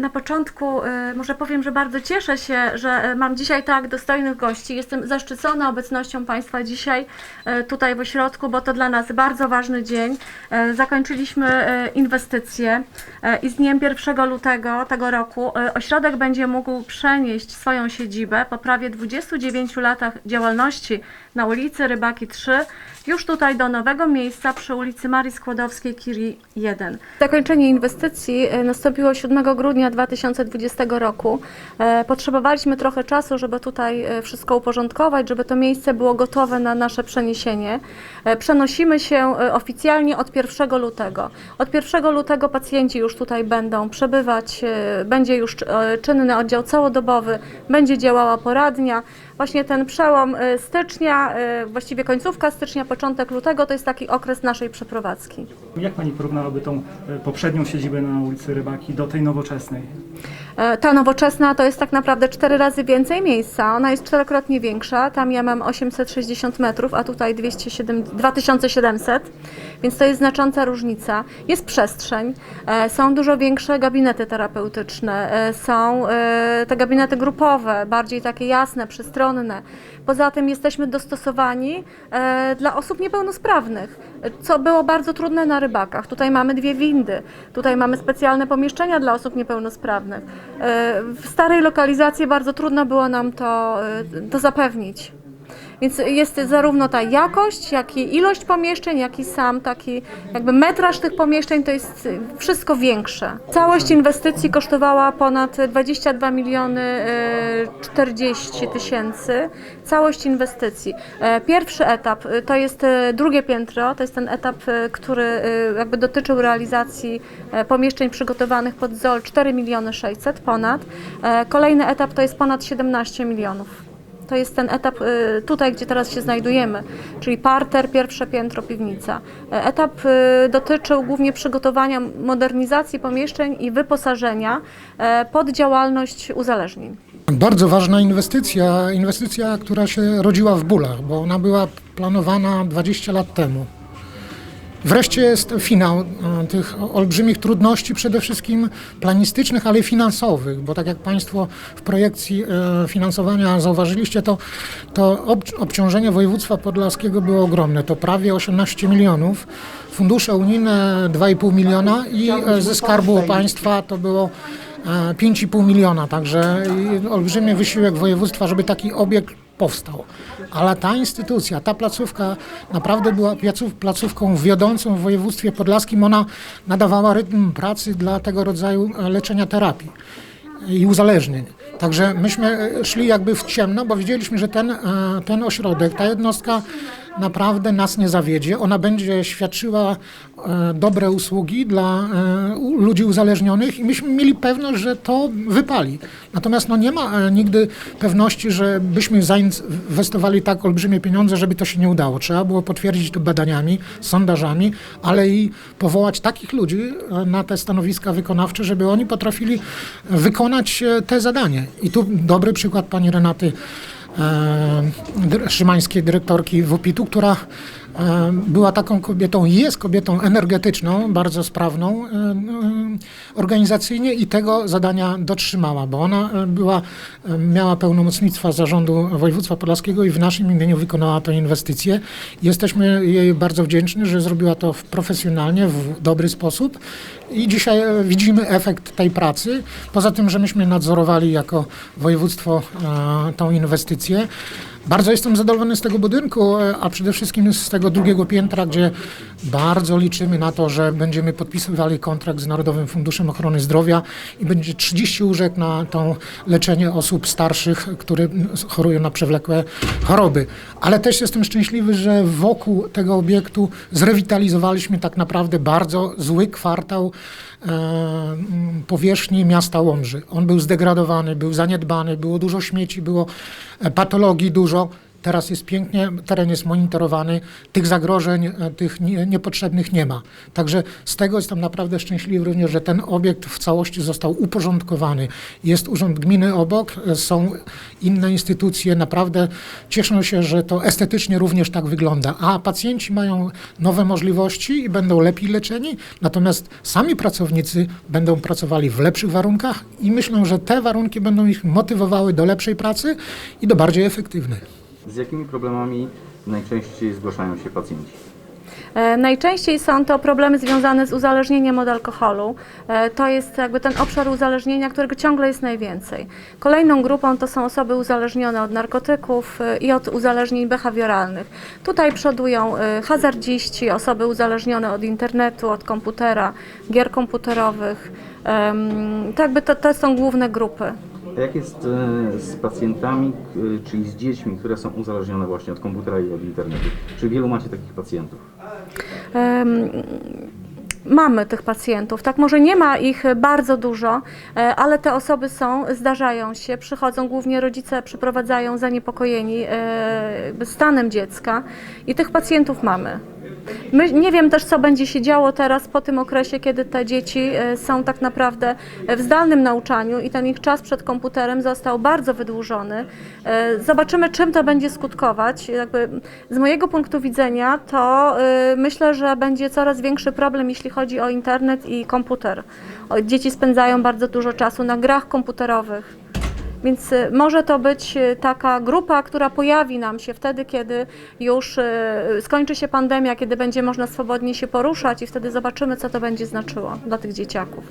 Na początku e, może powiem, że bardzo cieszę się, że e, mam dzisiaj tak dostojnych gości. Jestem zaszczycona obecnością Państwa dzisiaj e, tutaj w ośrodku, bo to dla nas bardzo ważny dzień. Zakończyliśmy inwestycje i z dniem 1 lutego tego roku ośrodek będzie mógł przenieść swoją siedzibę po prawie 29 latach działalności na ulicy Rybaki 3 już tutaj do nowego miejsca przy ulicy Marii Skłodowskiej-Curie 1. Zakończenie inwestycji e, nastąpiło 7 grudnia 2020 roku. E, Potrzebowaliśmy trochę czasu, żeby tutaj e, wszystko uporządkować, żeby to miejsce było gotowe na nasze przeniesienie. Przenosimy się oficjalnie od 1 lutego. Od 1 lutego pacjenci już tutaj będą przebywać, będzie już czynny oddział całodobowy, będzie działała poradnia. Właśnie ten przełom e, stycznia, e, właściwie końcówka stycznia, początek lutego to jest taki okres naszej przeprowadzki. Jak Pani porównałaby tą e, poprzednią siedzibę na ulicy Rybaki do tej nowoczesnej? E, Ta nowoczesna to jest tak naprawdę cztery razy więcej miejsca. Ona jest czterokrotnie większa. Tam ja mam 860 metrów, a tutaj 207, 2700, więc to jest znacząca różnica. Jest przestrzeń, e, są dużo większe gabinety terapeutyczne, e, są te gabinety grupowe, bardziej takie jasne, Poza tym jesteśmy dostosowani e, dla osób niepełnosprawnych, co było bardzo trudne na rybakach. Tutaj mamy dwie windy, tutaj mamy specjalne pomieszczenia dla osób niepełnosprawnych. E, W starej lokalizacji bardzo trudno było nam to, e, to zapewnić. Więc jest zarówno ta jakość, jak i ilość pomieszczeń, jak i sam taki jakby metraż tych pomieszczeń to jest wszystko większe. Całość inwestycji kosztowała ponad 22 miliony e, 40 tysięcy. Całość inwestycji. E, Pierwszy etap e, to jest e, drugie piętro, to jest ten etap, e, który e, jakby dotyczył realizacji e, pomieszczeń przygotowanych pod ZOL 4 miliony 600 ponad. E, Kolejny etap to jest ponad 17 milionów. To jest ten etap y, tutaj, gdzie teraz się znajdujemy, czyli parter, pierwsze piętro, piwnica. E, Etap y, dotyczył głównie przygotowania modernizacji pomieszczeń i wyposażenia e, pod działalność uzależnień. Bardzo ważna inwestycja, inwestycja, która się rodziła w bólach, bo ona była planowana 20 lat temu. Wreszcie jest finał e, tych olbrzymich trudności, przede wszystkim planistycznych, ale i finansowych, bo tak jak Państwo w projekcji e, finansowania zauważyliście, to, to ob, obciążenie województwa podlaskiego było ogromne. To prawie 18 milionów, fundusze unijne 2,5 miliona i e, ze skarbu państwa to było e, 5,5 miliona, także olbrzymi wysiłek województwa, żeby taki obiekt powstał. Ale ta instytucja, ta placówka naprawdę była placów, placówką wiodącą w województwie podlaskim. Ona nadawała rytm pracy dla tego rodzaju e, leczenia terapii i uzależnień. Także myśmy e, szli jakby w ciemno, bo wiedzieliśmy, że ten, e, ten ośrodek, ta jednostka naprawdę nas nie zawiedzie. Ona będzie świadczyła e, dobre usługi dla e, ludzi uzależnionych i myśmy mieli pewność, że to wypali. Natomiast no, nie ma e, nigdy pewności, że byśmy zainwestowali tak olbrzymie pieniądze, żeby to się nie udało. Trzeba było potwierdzić to badaniami, sondażami, ale i powołać takich ludzi na te stanowiska wykonawcze, żeby oni potrafili wykonać te zadanie. I tu dobry przykład pani Renaty Szymańskiej, dyrektorki WPIT-u, która e, była taką kobietą, jest kobietą energetyczną, bardzo sprawną e, e, organizacyjnie i tego zadania dotrzymała, bo ona e, była, e, miała pełnomocnictwa zarządu województwa podlaskiego i w naszym imieniu wykonała tę inwestycję. Jesteśmy jej bardzo wdzięczni, że zrobiła to profesjonalnie, w dobry sposób i dzisiaj e, widzimy efekt tej pracy. Poza tym, że myśmy nadzorowali jako województwo e, tą inwestycję. Bardzo jestem zadowolony z tego budynku, e, a przede wszystkim z tego drugiego piętra, gdzie bardzo liczymy na to, że będziemy podpisywali kontrakt z Narodowym Funduszem Ochrony Zdrowia i będzie 30 łóżek na to leczenie osób starszych, które chorują na przewlekłe choroby. Ale też jestem szczęśliwy, że wokół tego obiektu zrewitalizowaliśmy tak naprawdę bardzo zły kwartał powierzchni miasta Łomży. On był zdegradowany, był zaniedbany, było dużo śmieci, było e, patologii dużo Teraz jest pięknie, teren jest monitorowany, tych zagrożeń, e, tych nie, niepotrzebnych nie ma. Także z tego jestem naprawdę szczęśliwy również, że ten obiekt w całości został uporządkowany. Jest Urząd Gminy obok, e, są inne instytucje, naprawdę cieszą się, że to estetycznie również tak wygląda. A pacjenci mają nowe możliwości i będą lepiej leczeni, natomiast sami pracownicy będą pracowali w lepszych warunkach i myślę, że te warunki będą ich motywowały do lepszej pracy i do bardziej efektywnej. Z jakimi problemami najczęściej zgłaszają się pacjenci? E, Najczęściej są to problemy związane z uzależnieniem od alkoholu. E, To jest jakby ten obszar uzależnienia, którego ciągle jest najwięcej. Kolejną grupą to są osoby uzależnione od narkotyków e, i od uzależnień behawioralnych. Tutaj przodują hazardziści, osoby uzależnione od internetu, od komputera, gier komputerowych. Em, To jakby to, to są główne grupy. Jak jest e, z pacjentami, k- czyli z dziećmi, które są uzależnione właśnie od komputera i od internetu? Czy wielu macie takich pacjentów? Em, Mamy tych pacjentów, tak może nie ma ich bardzo dużo, e, ale te osoby są, zdarzają się, przychodzą głównie rodzice, przyprowadzają zaniepokojeni e, stanem dziecka i tych pacjentów mamy. My, nie wiem też, co będzie się działo teraz po tym okresie, kiedy te dzieci e, są tak naprawdę w zdalnym nauczaniu i ten ich czas przed komputerem został bardzo wydłużony. E, Zobaczymy, czym to będzie skutkować. Jakby z mojego punktu widzenia, to e, myślę, że będzie coraz większy problem, jeśli chodzi o internet i komputer. Dzieci spędzają bardzo dużo czasu na grach komputerowych. Więc y, może to być y, taka grupa, która pojawi nam się wtedy, kiedy już y, skończy się pandemia, kiedy będzie można swobodnie się poruszać i wtedy zobaczymy, co to będzie znaczyło dla tych dzieciaków.